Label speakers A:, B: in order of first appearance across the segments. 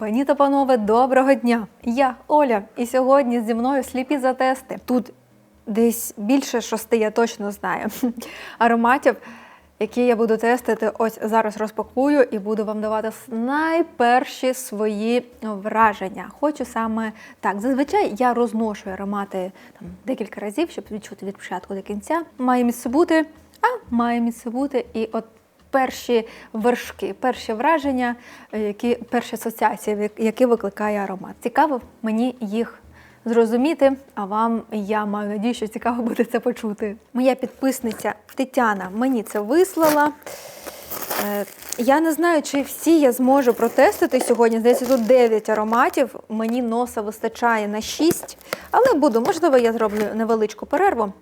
A: Пані та панове, доброго дня! Я Оля, і сьогодні зі мною сліпі за тести. Тут десь більше шости, я точно знаю. Ароматів, які я буду тестити, ось зараз розпакую і буду вам давати найперші свої враження. Хочу саме так. Зазвичай я розношую аромати там декілька разів, щоб відчути від початку до кінця. Має місце бути, а має місце бути. І от перші вершки, перші враження, е, які перші асоціації, які викликає аромат. Цікаво мені їх зрозуміти, а вам я маю надію, що цікаво буде це почути. Моя підписниця Тетяна мені це вислала. Е, Я не знаю, чи всі я зможу протестити сьогодні. Здається, тут 9 ароматів. Мені носа вистачає на 6, але буду, можливо, я зроблю невеличку перерву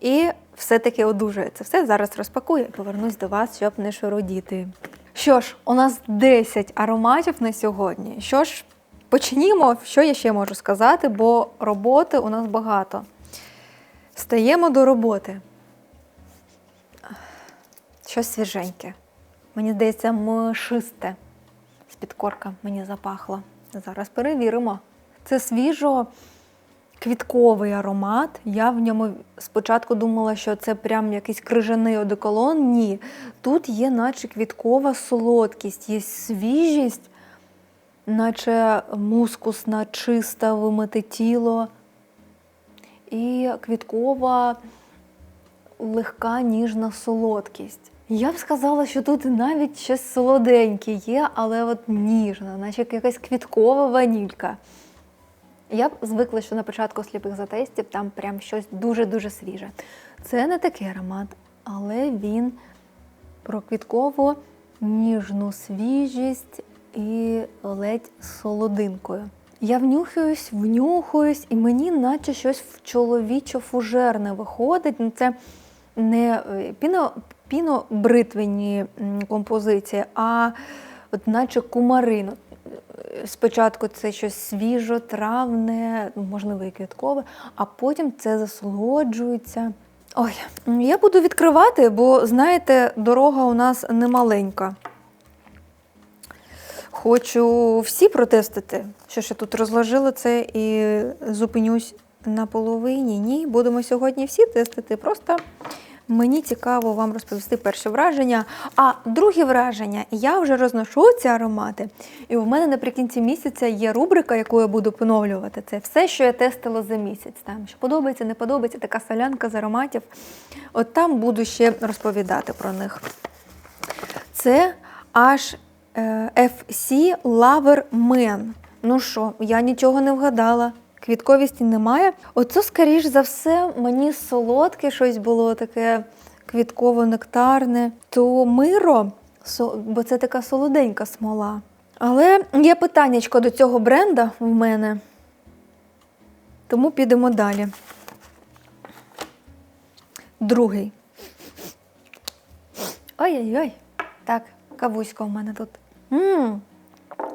A: і все-таки одужаю це все. Зараз розпакую і повернусь до вас, щоб не шарудіти. Що ж, у нас 10 ароматів на сьогодні. Що ж, почнімо, що я ще можу сказати, бо роботи у нас багато. Стаємо до роботи. Щось свіженьке. Мені здається, мшисте. З-під корка мені запахло. Зараз перевіримо. Це свіжо квітковий аромат. Я в ньому спочатку думала, що це прям якийсь крижаний одеколон. Ні. Тут є наче квіткова солодкість, є свіжість, наче мускусна, чиста, вимите тіло. І квіткова легка ніжна солодкість. Я б сказала, що тут навіть щось солоденьке є, але от ніжна, наче якась квіткова ванілька. Я б звикла, що на початку сліпих затестів там прям щось дуже-дуже свіже. Це не такий аромат, але він про квіткову ніжну свіжість і ледь солодинкою. Я внюхаюсь, внюхаюсь, і мені наче щось чоловічо-фужерне виходить. Ну, Це не е, піно, пінобритвенні м, композиції, а от наче кумарин. Спочатку це щось свіжо, травне, ну, можливо, і квіткове, а потім це засолоджується. Ой, я буду відкривати, бо, знаєте, дорога у нас немаленька. Хочу всі протестити. Що я тут розложила це і зупинюсь на половині. Ні, будемо сьогодні всі тестити. Просто мені цікаво вам розповісти перше враження. А друге враження, я вже розношу ці аромати. І в мене наприкінці місяця є рубрика, яку я буду поновлювати. Це все, що я тестила за місяць. Там що подобається, не подобається, така солянка з ароматів. От там буду ще розповідати про них. Це аж Lover Man. Ну що, я нічого не вгадала. Квітковісті немає. Оце, скоріш за все, мені солодке щось було таке квітково-нектарне. То миро, бо це така солоденька смола. Але є питаннячко до цього бренда в мене. Тому підемо далі. Другий. Ой-ой-ой. Так, кавуська у мене тут. м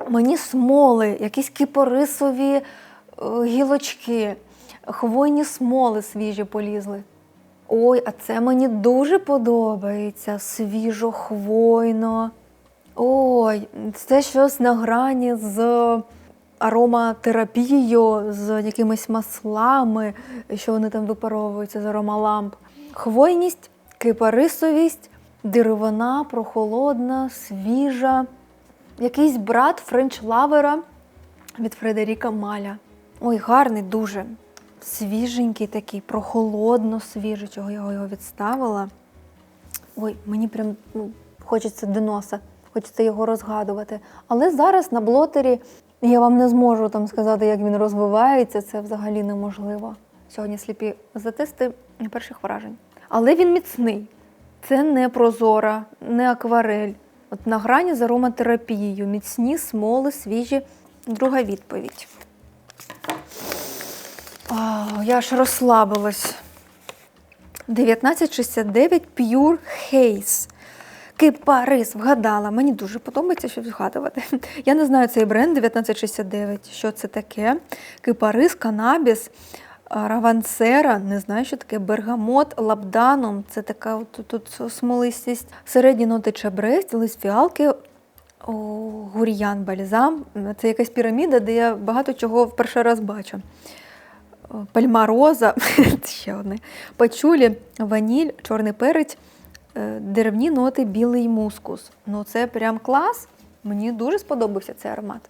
A: Мені смоли, якісь кипарисові е, гілочки, хвойні смоли свіжі полізли. Ой, а це мені дуже подобається. Свіжо, хвойно. Ой, це щось на грані з ароматерапією, з якимись маслами, що вони там випаровуються з аромаламп. Хвойність, кипарисовість, деревина, прохолодна, свіжа. Якийсь брат френч-лавера від Фредеріка Маля. Ой, гарний дуже. Свіженький такий, прохолодно свіжий, чого я його відставила. Ой, мені прям ну, хочеться до носа, хочеться його розгадувати. Але зараз на блотері я вам не зможу там сказати, як він розвивається, це взагалі неможливо. Сьогодні сліпі затисти перших вражень. Але він міцний. Це не прозора, не акварель. От на грані з ароматерапією. Міцні смоли, свіжі. Друга відповідь. О, я аж розслабилась. 1969 Pure Haze. Кипарис, вгадала. Мені дуже подобається, щоб згадувати. Я не знаю цей бренд 1969, що це таке. Кипарис, канабіс, равансера, не знаю, що таке, бергамот, лабданум. Це така от, тут смолистість. Середні ноти чабрець, лист фіалки, О, гур'ян бальзам. Це якась піраміда, де я багато чого в перший раз бачу. Пальмароза, ще одне. Пачулі, ваніль, чорний перець, е, деревні ноти, білий мускус. Ну, це прям клас. Мені дуже сподобався цей аромат.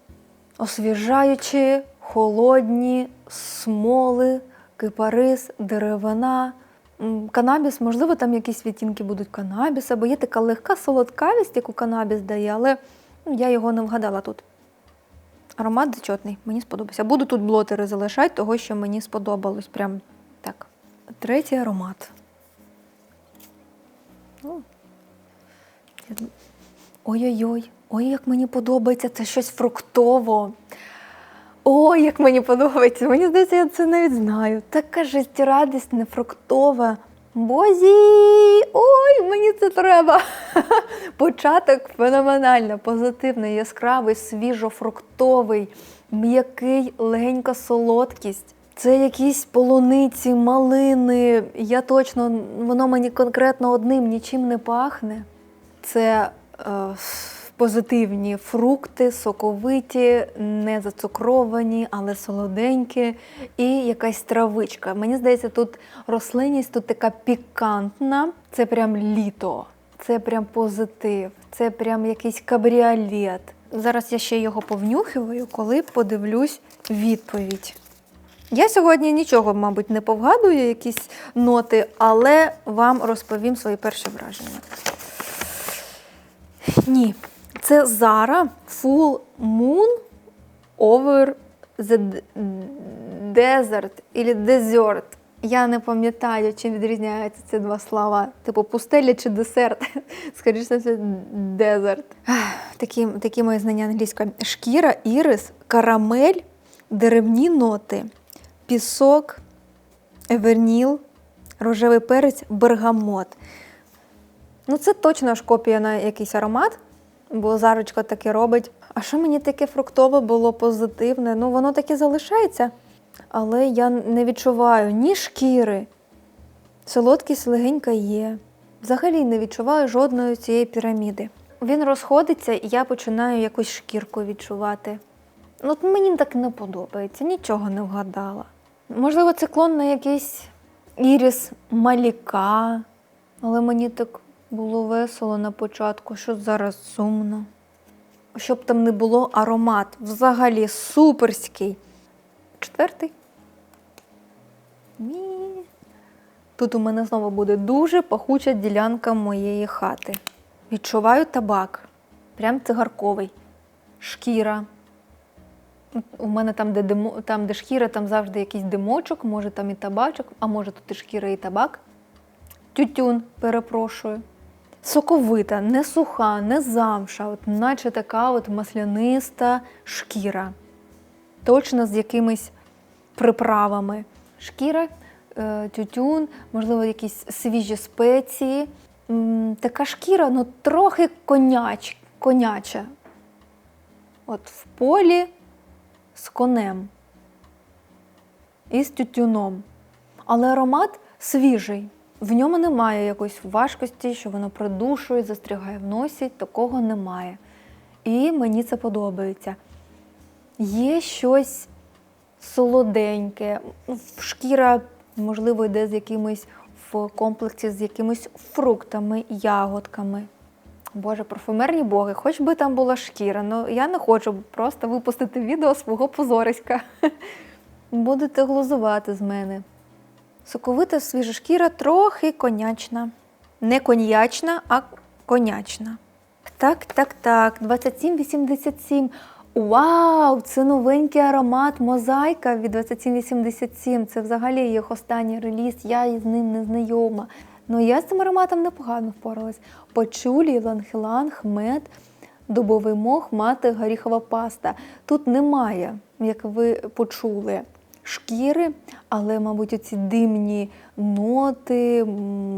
A: Освіжаючі, холодні, смоли, кипарис, деревина. Канабіс, можливо, там якісь відтінки будуть канабіса, бо є така легка солодкавість, яку канабіс дає, але ну, я його не вгадала тут. Аромат зачетний, мені сподобався. Буду тут блотери залишати, того, що мені сподобалось. Прям так. Третій аромат. Ну, Ой-ой-ой, ой, як мені подобається, це щось фруктово. Ой, як мені подобається. Мені здається, я це навіть знаю. Така життєрадісне, фруктова. Бозі! Ой, мені це треба. Початок феноменально, позитивний, яскравий, свіжофруктовий, м'який, легенька солодкість. Це якісь полуниці, малини. Я точно, воно мені конкретно одним нічим не пахне. Це е, позитивні фрукти, соковиті, не зацукровані, але солоденькі, і якась травичка. Мені здається, тут рослинність тут така пікантна. Це прям літо, це прям позитив, це прям якийсь кабріолет. Зараз я ще його повнюхиваю, коли подивлюсь відповідь. Я сьогодні нічого, мабуть, не повгадую, якісь ноти, але вам розповім свої перші враження. Ні, це Zara Full Moon Over the Desert или Desert. Я не пам'ятаю, чим відрізняються ці два слова. Типу пустеля чи десерт. Скоріше за все, дезерт. Такі, такі мої знання англійської. Шкіра, ірис, карамель, деревні ноти, пісок, еверніл, рожевий перець, бергамот. Ну, це точно ж копія на якийсь аромат, бо Зарочка таке робить. А що мені таке фруктове було позитивне? Ну, воно таке залишається, але я не відчуваю ні шкіри. Солодкість легенька є. Взагалі не відчуваю жодної цієї піраміди. Він розходиться, і я починаю якусь шкірку відчувати. Ну, от мені так не подобається, нічого не вгадала. Можливо, це клон на якийсь іріс маліка, але мені так було весело на початку, що зараз сумно. Щоб там не було аромат, взагалі суперський. Четвертий. Ні. Тут у мене знову буде дуже пахуча ділянка моєї хати. Відчуваю табак, прям цигарковий, шкіра. У мене там, де димо, там, де шкіра, там завжди якийсь димочок, може там і табачок, а може тут і шкіра, і табак. Тютюн, перепрошую. Соковита, не суха, не замша, от наче така от масляниста шкіра. Точно з якимись приправами. Шкіра, е, тютюн, можливо, якісь свіжі спеції. Така шкіра, ну трохи коняч, коняча. От в полі з конем і з тютюном. Але аромат свіжий. В ньому немає якоїсь важкості, що воно придушує, застрягає в носі. Такого немає. І мені це подобається. Є щось солоденьке, шкіра, можливо, йде з якимось в комплексі з якимись фруктами, ягодками. Боже, парфумерні боги, хоч би там була шкіра, ну я не хочу просто випустити відео свого позориська. Будете глузувати з мене. Соковита свіжа шкіра трохи конячна. Не коньячна, а конячна. Так, так, так. 2787. Вау! Це новенький аромат Мозаїка від 2787. Це взагалі їх останній реліз. Я з ним не знайома. Ну я з цим ароматом непогано впоралась. Пачулі, ланхеланг, мед, дубовий мох, мати, горіхова паста. Тут немає, як ви почули, шкіри, але, мабуть, оці димні ноти,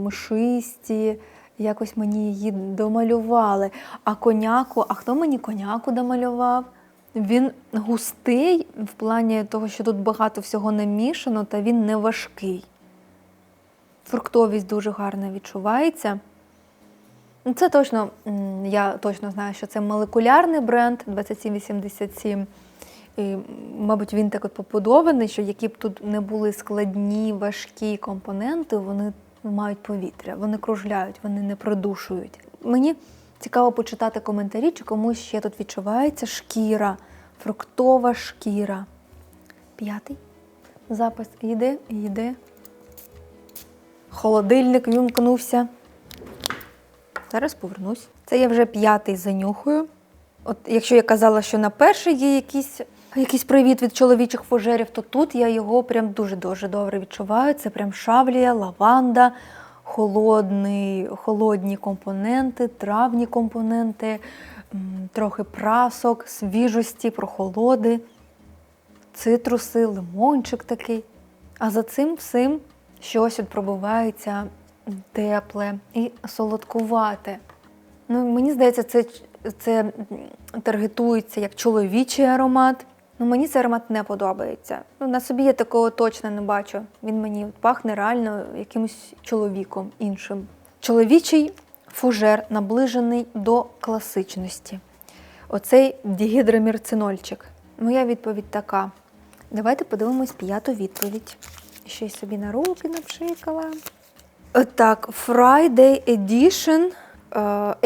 A: мшисті. Якось мені її домалювали. А коняку, а хто мені коняку домалював? Він густий в плані того, що тут багато всього намішано, та він не важкий. Фруктовість дуже гарно відчувається. Це точно, я точно знаю, що це молекулярний бренд 2787. І, мабуть, він так от побудований, що які б тут не були складні, важкі компоненти, вони мають повітря, вони кружляють, вони не продушують. Мені цікаво почитати коментарі, чи комусь ще тут відчувається шкіра, фруктова шкіра. П'ятий запис йде, йде. Холодильник вімкнувся. Зараз повернусь. Це я вже п'ятий занюхую. От якщо я казала, що на перший є якийсь, якийсь привіт від чоловічих фужерів, то тут я його прям дуже-дуже добре відчуваю. Це прям шавлія, лаванда, холодний, холодні компоненти, травні компоненти, трохи прасок, свіжості, прохолоди, цитруси, лимончик такий. А за цим всім щось от пробивається тепле і солодкувате. Ну, мені здається, це, це таргетується як чоловічий аромат. Ну, мені цей аромат не подобається. Ну, на собі я такого точно не бачу. Він мені пахне реально якимось чоловіком іншим. Чоловічий фужер наближений до класичності. Оцей дігідромірцинольчик. Моя відповідь така. Давайте подивимось п'яту відповідь. Ще й собі на руки напшикала. Так, Friday Edition е,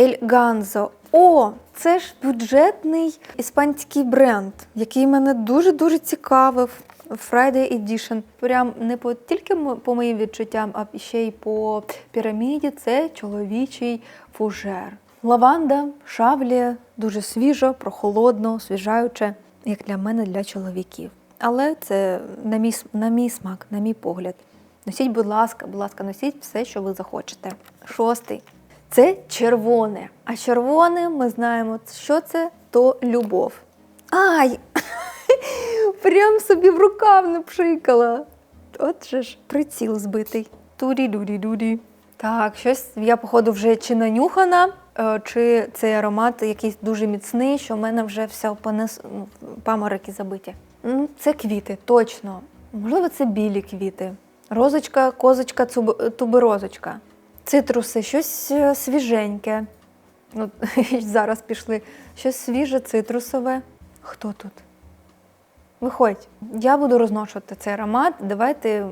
A: El Ganzo. О, це ж бюджетний іспанський бренд, який мене дуже-дуже цікавив. Friday Edition. Прям не по, тільки по моїм відчуттям, а ще й по піраміді. Це чоловічий фужер. Лаванда, шавлія, дуже свіжо, прохолодно, освіжаюче, як для мене, для чоловіків. Але це на мій, на мій смак, на мій погляд. Носіть, будь ласка, будь ласка, носіть все, що ви захочете. Шостий. Це червоне. А червоне ми знаємо, що це то любов. Ай! Прям собі в рукав не пшикала. От ж приціл збитий. Турі-дурі-дурі. Так, щось я, походу, вже чи нанюхана, е, чи цей аромат якийсь дуже міцний, що в мене вже все понес ну, памороки забиті. Ну, Це квіти, точно. Можливо, це білі квіти. Розочка, козочка, цуб- туберозочка. Цитруси, щось е, свіженьке. От, зараз пішли. Щось свіже, цитрусове. Хто тут? Виходь, я буду розношувати цей аромат. Давайте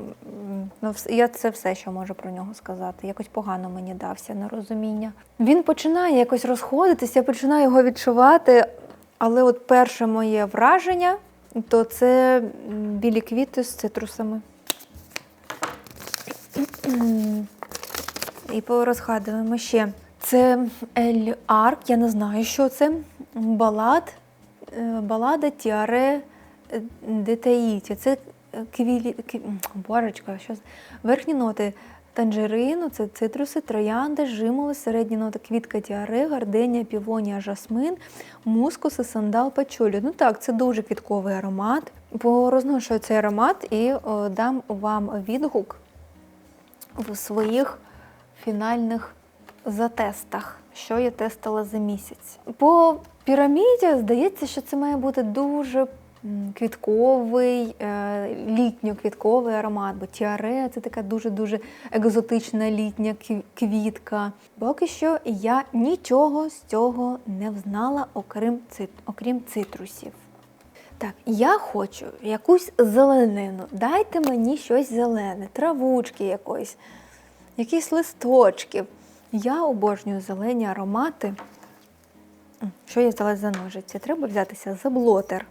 A: ну, я це все, що можу про нього сказати. Якось погано мені дався на розуміння. Він починає якось розходитися, я починаю його відчувати. Але от перше моє враження то це білі квіти з цитрусами. І порозгадуємо ще. Це Ель Арк, я не знаю, що це. Балад, е, балада Тіаре е, Детаїті. Це е, квілі, кві... м, Божечка, що верхні ноти танжерину, це цитруси, троянди, жимоли, середні ноти квітка тіаре, гарденія, півонія, жасмин, мускус і сандал пачулі. Ну так, це дуже квітковий аромат. Порозношую цей аромат і о, дам вам відгук в своїх фінальних затестах, що я тестила за місяць. По піраміді здається, що це має бути дуже квітковий, е, літньо-квітковий аромат, бо тіаре це така дуже-дуже екзотична літня квітка. Поки що я нічого з цього не взнала, окрім, цит, окрім цитрусів. Так, я хочу якусь зеленину. Дайте мені щось зелене, травучки якоїсь, якісь листочки. Я обожнюю зелені аромати. Що я взяла за ножиці? Треба взятися за блотер.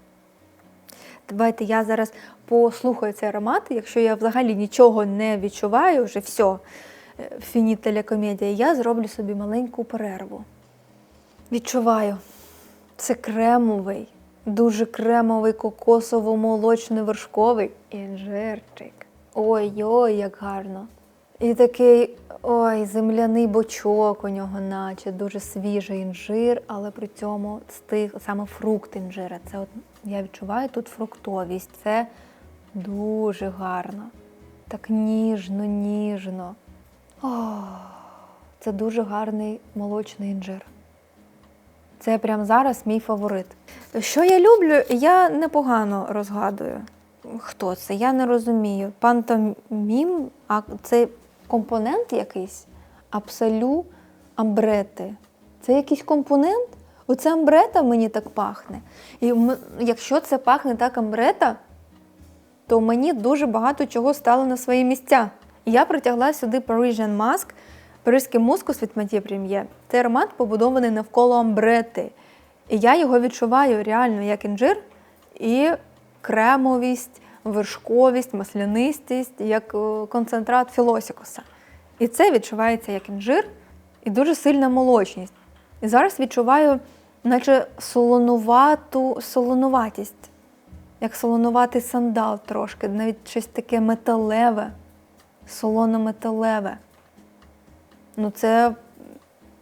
A: Давайте я зараз послухаю цей аромат. Якщо я взагалі нічого не відчуваю, вже все, фініт телекомедія, я зроблю собі маленьку перерву. Відчуваю. Це кремовий, дуже кремовий кокосово-молочний вершковий інжирчик. Ой-ой, як гарно. І такий ой, земляний бочок у нього, наче дуже свіжий інжир, але при цьому стиг саме фрукт інжира. Це от я відчуваю тут фруктовість. Це дуже гарно. Так ніжно, ніжно. О, це дуже гарний молочний інжир. Це прямо зараз мій фаворит. Що я люблю, я непогано розгадую. Хто це? Я не розумію. Пантомім, а це компонент якийсь? Абсолю амбрети. Це якийсь компонент? Оце амбрета мені так пахне. І якщо це пахне так амбрета, то мені дуже багато чого стало на свої місця. Я притягла сюди Parisian Mask, паризький мускус від Mathieu Premier. Цей аромат побудований навколо амбрети. І я його відчуваю реально як інжир і кремовість, вершковість, маслянистість, як е, концентрат філосікуса. І це відчувається як інжир і дуже сильна молочність. І зараз відчуваю, наче солонувату солонуватість, як солонуватий сандал трошки, навіть щось таке металеве, солоно-металеве. Ну, це,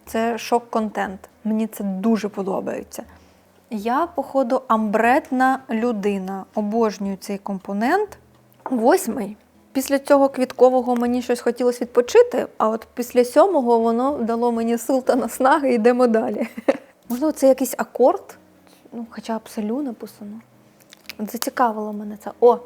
A: це шок-контент. Мені це дуже подобається. Я, походу, амбретна людина. Обожнюю цей компонент. Восьмий. Після цього квіткового мені щось хотілося відпочити, а от після сьомого воно дало мені сил та наснаги йдемо далі. Можливо, це якийсь акорд, ну, хоча абсолю написано. От зацікавило мене це. О!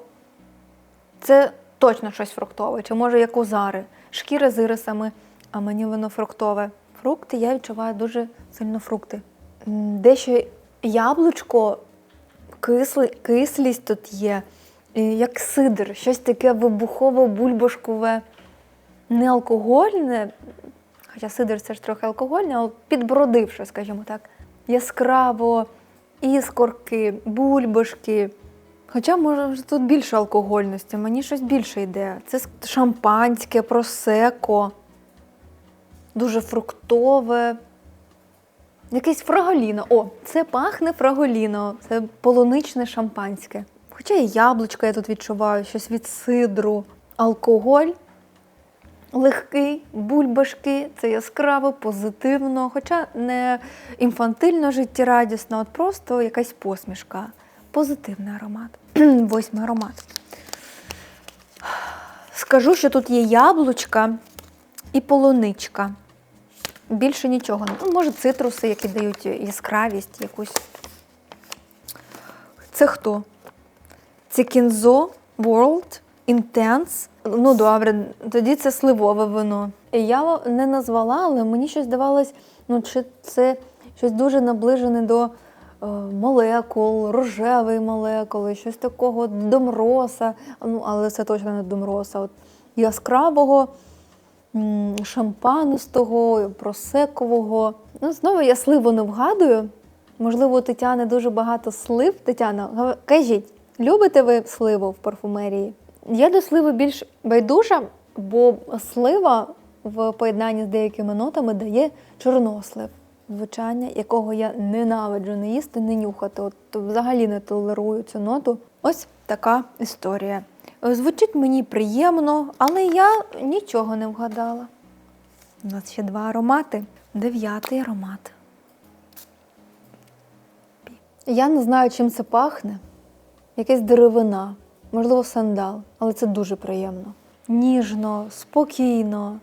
A: Це точно щось фруктове, чи може як узари, шкіра з ірисами, а мені воно фруктове. Фрукти я відчуваю дуже сильно фрукти. Дещо яблучко, кисли, кислість тут є, як сидр, щось таке вибухово-бульбашкове, не алкогольне, хоча сидр це ж трохи алкогольне, але підбродивше, скажімо так. Яскраво, іскорки, бульбашки. Хоча, може, тут більше алкогольності, мені щось більше йде. Це шампанське, просеко, дуже фруктове. Якесь фраголіно. О, це пахне фраголіно. Це полуничне шампанське. Хоча і яблучко я тут відчуваю, щось від сидру, алкоголь. Легкий, бульбашки, це яскраво, позитивно, хоча не інфантильно життєрадісно, от просто якась посмішка. Позитивний аромат. Восьмий аромат. Скажу, що тут є яблучка і полуничка. Більше нічого. Ну, може, цитруси, які дають яскравість якусь. Це хто? Це Кінзо World Intense. Ну, добре, тоді це сливове вино. Я не назвала, але мені щось здавалось, ну, чи це щось дуже наближене до е, молекул, рожевої молекули, щось такого домроса. Ну, але це точно не домроса. От яскравого, шампанистого, просекового. Ну, знову я сливу не вгадую. Можливо, у Тетяни дуже багато слив. Тетяна, кажіть, любите ви сливу в парфумерії? Я до сливи більш байдужа, бо слива в поєднанні з деякими нотами дає чорнослив, звучання, якого я ненавиджу не їсти, не нюхати. От взагалі не толерую цю ноту. Ось така історія. Е, Звучить мені приємно, але я нічого не вгадала. У нас ще два аромати. Дев'ятий аромат. Я не знаю, чим це пахне. Якась деревина, можливо, сандал, але це дуже приємно. Ніжно, спокійно.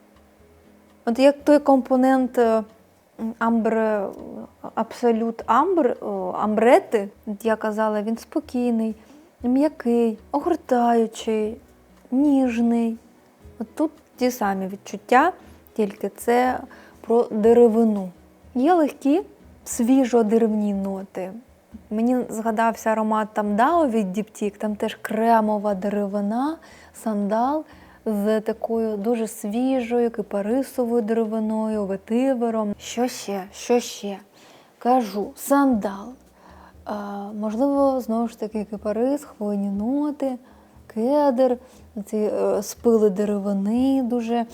A: От як той компонент е, амбре, абсолют амбр, амбрети, я казала, він спокійний, м'який, огортаючий, ніжний. От тут ті самі відчуття, тільки це про деревину. Є легкі, свіжо-деревні ноти. Мені згадався аромат там Дао від Діптік, там теж кремова деревина, сандал з такою дуже свіжою кипарисовою деревиною, ветивером. Що ще? Що ще? Кажу, сандал. Можливо, знову ж таки кипарис, хвойні ноти, кедр, ці е, спили деревини дуже е,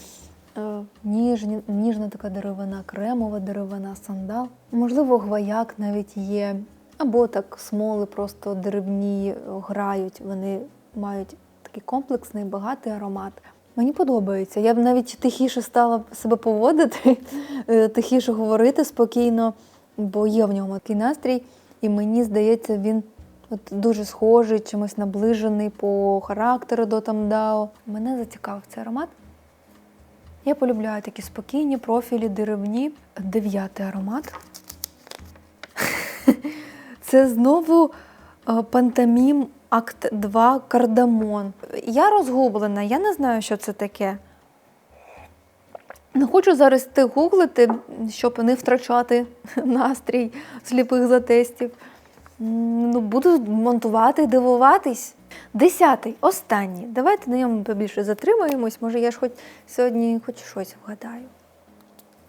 A: ніжні, ніжна така деревина, кремова деревина, сандал. Можливо, гвояк навіть є. Або так смоли просто деревні грають, вони мають такий комплексний, багатий аромат. Мені подобається. Я б навіть тихіше стала себе поводити, е, тихіше говорити спокійно, бо є в ньому такий настрій, і мені здається, він от дуже схожий, чимось наближений по характеру до Тамдао. Мене зацікавив цей аромат. Я полюбляю такі спокійні профілі, деревні. Дев'ятий аромат. Це знову е, пантомім акт 2 кардамон. Я розгублена, я не знаю, що це таке. Не хочу зараз ти гуглити, щоб не втрачати настрій сліпих затестів. Ну, буду монтувати, дивуватись. Десятий, останній. Давайте на ньому побільше затримаємось. Може, я ж хоч сьогодні хоч щось вгадаю.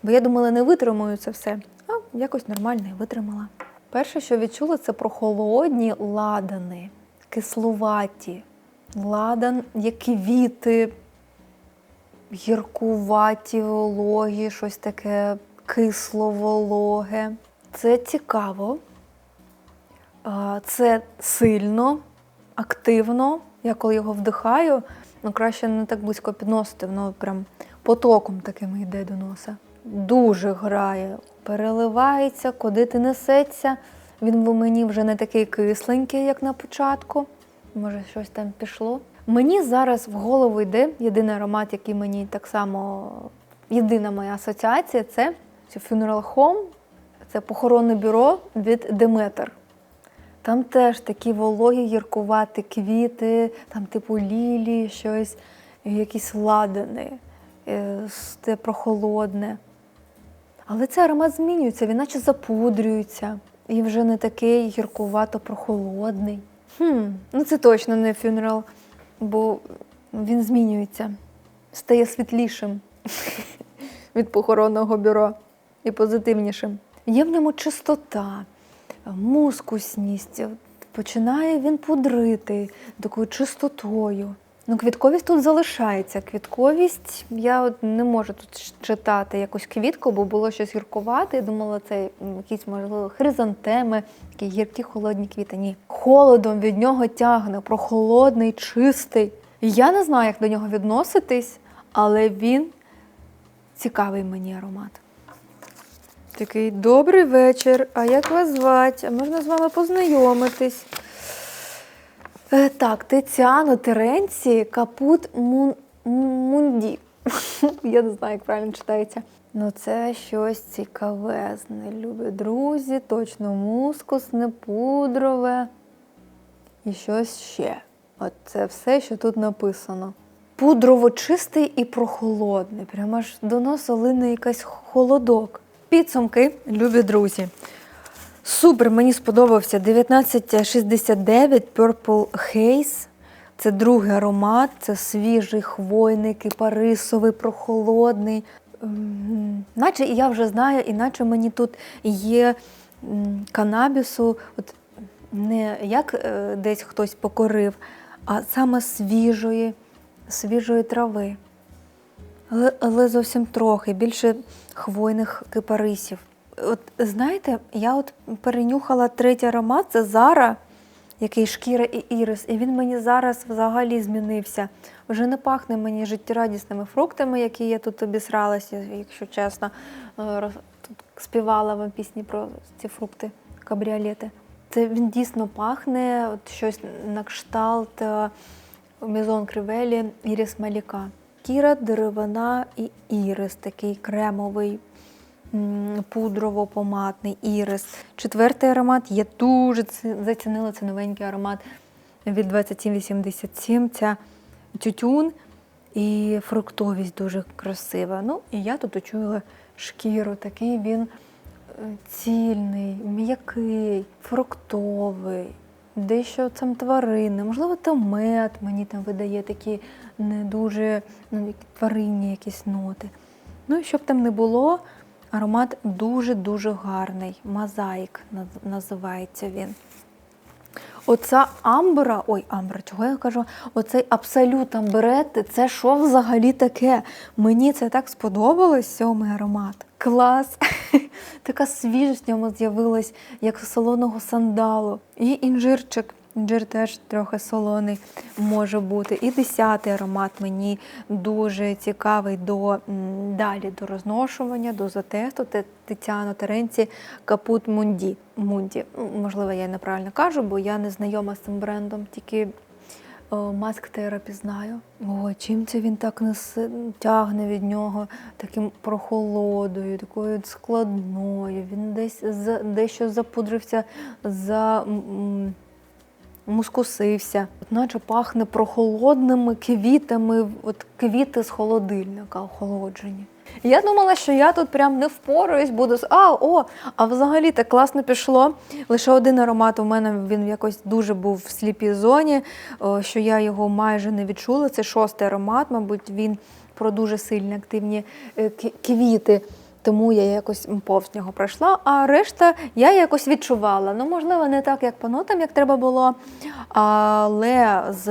A: Бо я думала, не витримую це все. А якось нормально і витримала. Перше, що відчула, це прохолодні ладани, кислуваті. Ладан, як квіти, гіркуваті, вологі, щось таке кисло-вологе. Це цікаво. Це сильно, активно. Я коли його вдихаю, ну краще не так близько підносити, воно прям потоком таким йде до носа. Дуже грає, переливається, куди ти несеться. Він в мені вже не такий кисленький, як на початку. Може, щось там пішло. Мені зараз в голову йде єдиний аромат, який мені так само єдина моя асоціація це, Funeral Home, це похоронне бюро від Деметр. Там теж такі вологі, гіркуваті квіти, там типу лілії, щось, якісь ладани, е, те прохолодне. Але цей аромат змінюється, він наче запудрюється. І вже не такий гіркувато-прохолодний. Хм, ну це точно не фюнерал, бо він змінюється, стає світлішим від похоронного бюро і позитивнішим. Є в ньому чистота, мускусність. Починає він пудрити такою чистотою. Ну, квітковість тут залишається. Квітковість я от не можу тут читати якусь квітку, бо було щось гіркувати. Я думала, це якісь, можливо, хризантеми, такі гіркі холодні квіти. Ні. Холодом від нього тягне, прохолодний, чистий. Я не знаю, як до нього відноситись, але він цікавий мені аромат. Такий добрий вечір. А як вас звати? А можна з вами познайомитись? Е, так, Тетяно Теренці Капут Мун... Мунді. Я не знаю, як правильно читається. Ну, це щось цікавезне. Любі друзі, точно мускусне, пудрове і щось ще. От це все, що тут написано. Пудрово чистий і прохолодний. Прямо аж до носа лине якийсь холодок. Підсумки, любі друзі. Супер, мені сподобався 1969 Purple Haze. Це другий аромат, це свіжий, хвойний, кипарисовий, прохолодний. Наче я вже знаю, іначе мені тут є канабісу, от не як е, десь хтось покорив, а саме свіжої, свіжої трави. Але зовсім трохи, більше хвойних кипарисів. От знаєте, я от перенюхала третій аромат, це Зара, який шкіра і ірис, і він мені зараз взагалі змінився. Вже не пахне мені життєрадісними фруктами, які я тут обісралася, якщо чесно. Е, Тут співала вам пісні про ці фрукти, кабріолети. Це він дійсно пахне, от щось на кшталт е, Мізон Кривелі, Іріс Маліка. Кіра, деревина і ірис, такий кремовий, м, пудрово-помадний ірис. Четвертий аромат я дуже зацінила це новенький аромат від 2787. Це тютюн і фруктовість дуже красива. Ну, і я тут очула шкіру, такий він е, цільний, м'який, фруктовий, дещо там тваринний, можливо, там мед мені там видає такі не дуже ну, тваринні якісь ноти. Ну і щоб там не було, аромат дуже-дуже гарний. Мозаїк називається він. Оця амбра, ой, амбра, чого я кажу? Оцей абсолют амбрет, це що взагалі таке? Мені це так сподобалось, сьомий аромат. Клас! Така свіжість в ньому з'явилась, як солоного сандалу. І інжирчик. Інжир теж трохи солоний може бути. І десятий аромат мені дуже цікавий до далі до розношування, до затесту. Тетяно Теренці Капут Мунді. Мунді. Можливо, я неправильно кажу, бо я не знайома з цим брендом, тільки маск терапі знаю. О, чим це він так несе, тягне від нього таким прохолодою, такою складною. Він десь дещо запудрився, за. м, мускусився, наче пахне прохолодними квітами, от квіти з холодильника охолоджені. Я думала, що я тут прям не впораюсь, буду з а, о, а взагалі так класно пішло. Лише один аромат у мене він якось дуже був в сліпій зоні, що я його майже не відчула. Це шостий аромат, мабуть, він про дуже сильні активні е, квіти. Тому я якось повз нього пройшла, а решта я якось відчувала. Ну, можливо, не так, як по нотам, як треба було. Але з...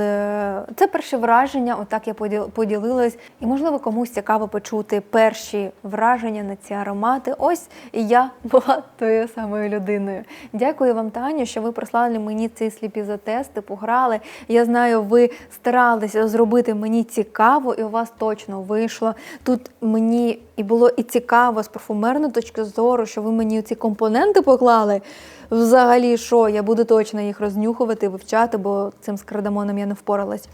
A: це перше враження, отак я поділилась. І, можливо, комусь цікаво почути перші враження на ці аромати. Ось я була тою самою людиною. Дякую вам, Таню, що ви прислали мені цей сліпізотести, пограли. Я знаю, ви старалися зробити мені цікаво, і у вас точно вийшло. Тут мені і було і цікаво з парфумерної точки зору, що ви мені ці компоненти поклали. Взагалі, що я буду точно їх рознюхувати, вивчати, бо цим з кардамоном я не впоралась.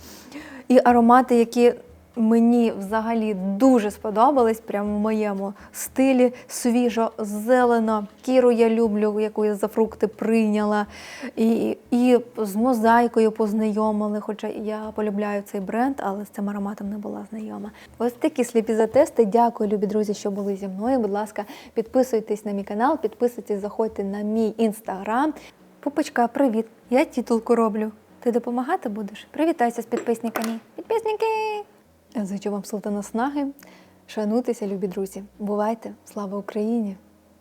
A: І аромати, які мені взагалі дуже сподобались, прямо в моєму стилі свіжо, зелено. Кіру я люблю, яку я за фрукти прийняла. І, і з мозаїкою познайомили, хоча я полюбляю цей бренд, але з цим ароматом не була знайома. Ось такі сліпі затести. Дякую, любі друзі, що були зі мною. Будь ласка, підписуйтесь на мій канал, підписуйтесь, заходьте на мій інстаграм. Пупочка, привіт! Я тітулку роблю. Ти допомагати будеш? Привітайся з підписниками. Підписники! Зичу вам султана наснаги. Шануйтеся, любі друзі. Бувайте! Слава Україні!